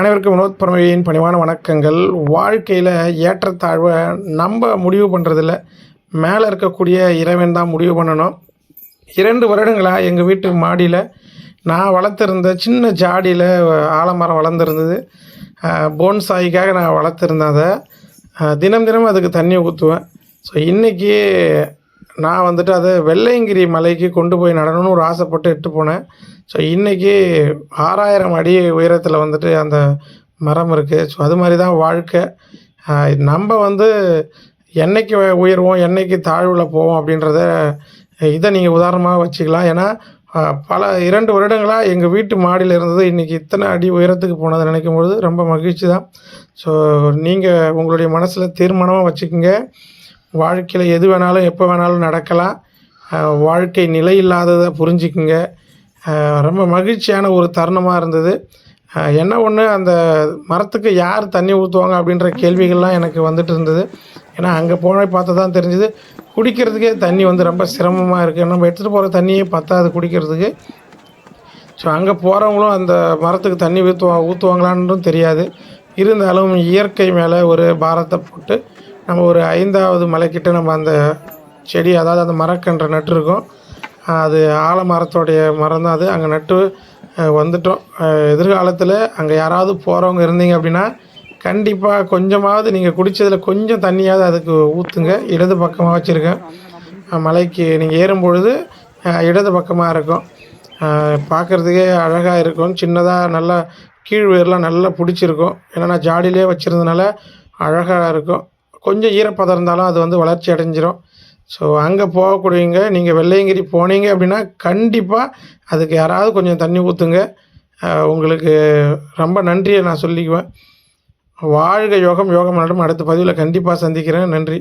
அனைவருக்கும் வினோத் பரமையின் பணிவான வணக்கங்கள். வாழ்க்கையில் ஏற்றத்தாழ்வை நம்ம முடிவு பண்ணுறதில்ல மேலே இருக்கக்கூடிய இறைவன் தான் முடிவு பண்ணணும். இரண்டு வருடங்களாக எங்கள் வீட்டு மாடியில் நான் வளர்த்துருந்த சின்ன ஜாடியில் ஆலமரம் வளர்ந்துருந்தது. போன்சாய்க்காக நான் வளர்த்துருந்தேன் அதை. தினம் தினம் அதுக்கு தண்ணி ஊற்றுவேன் ஸோ இன்றைக்கி நான் வந்துட்டு அதை வெள்ளையங்கிரி மலைக்கு கொண்டு போய் நடணும்னு ஒரு ஆசைப்பட்டு இட்டு போனேன். ஸோ இன்றைக்கி ஆறாயிரம் அடி உயரத்தில் வந்துட்டு அந்த மரம் இருக்குது ஸோ அது மாதிரி தான் வாழ்க்கை நம்ம வந்து என்னைக்கு உயர்வோம் என்னைக்கு தாழ்வில் போவோம் அப்படின்றத இதை நீங்கள் உதாரணமாக வச்சுக்கலாம். ஏன்னா பல இரண்டு வருடங்களாக எங்கள் வீட்டு மாடியில் இருந்தது. இன்றைக்கி இத்தனை அடி உயரத்துக்கு போனதை நினைக்கும் பொழுது ரொம்ப மகிழ்ச்சி தான் ஸோ நீங்கள் உங்களுடைய மனசில் தீர்மானமாக வச்சுக்கோங்க. வாழ்க்கையில் எது வேணாலும் எப்போ வேணாலும் நடக்கலாம். வாழ்க்கை நிலை இல்லாததை புரிஞ்சுக்குங்க. ரொம்ப மகிழ்ச்சியான ஒரு தருணமாக இருந்தது. என்ன ஒன்று அந்த மரத்துக்கு யார் தண்ணி ஊற்றுவாங்க அப்படின்ற கேள்விகள்லாம் எனக்கு வந்துட்டு இருந்தது. ஏன்னா அங்கே போன பார்த்து தான் தெரிஞ்சுது. குடிக்கிறதுக்கே தண்ணி வந்து ரொம்ப சிரமமாக இருக்குது நம்ம எடுத்துகிட்டு போகிற தண்ணியே பத்தாது குடிக்கிறதுக்கு. ஸோ அங்கே போகிறவங்களும் அந்த மரத்துக்கு தண்ணி ஊற்றுவா ஊற்றுவாங்களான்றும் தெரியாது. இருந்தாலும் இயற்கை மேலே ஒரு பாரத்தை போட்டு நம்ம ஒரு ஐந்தாவது மலைக்கிட்ட நம்ம அந்த செடி அதாவது அந்த மரக்கன்று நட்டுருக்கோம் அது ஆலமரத்தோடைய மரம் தான் அது. அங்கே நட்டு வந்துட்டோம். எதிர்காலத்தில் அங்கே யாராவது போகிறவங்க இருந்தீங்க அப்படின்னா கண்டிப்பாக கொஞ்சமாவது நீங்கள் குடித்ததில் கொஞ்சம் தண்ணியாவது அதுக்கு ஊற்றுங்க இடது பக்கமாக வச்சுருக்கேன் மலைக்கு நீங்கள் ஏறும் பொழுது இடது பக்கமாக இருக்கும். பார்க்குறதுக்கே அழகாக இருக்கும். சின்னதாக நல்லா கீழ் வேர்லாம் நல்லா பிடிச்சிருக்கும். ஏன்னா நான் ஜாடியிலே வச்சுருந்தனால அழகாக இருக்கும். கொஞ்சம் ஈரப்பதம் இருந்தாலும் அது வந்து வளர்ச்சி அடைஞ்சிரும். ஸோ அங்கே போகக்கூடியவங்க நீங்கள் வெள்ளையங்கிரி போனீங்க அப்படின்னா கண்டிப்பாக அதுக்கு யாராவது கொஞ்சம் தண்ணி ஊற்றுங்க உங்களுக்கு ரொம்ப நன்றியை நான் சொல்லிக்குவேன். வாழ்க யோகம் யோகம் நடும் அடுத்த பதிவில் கண்டிப்பாக சந்திக்கிறேன். நன்றி.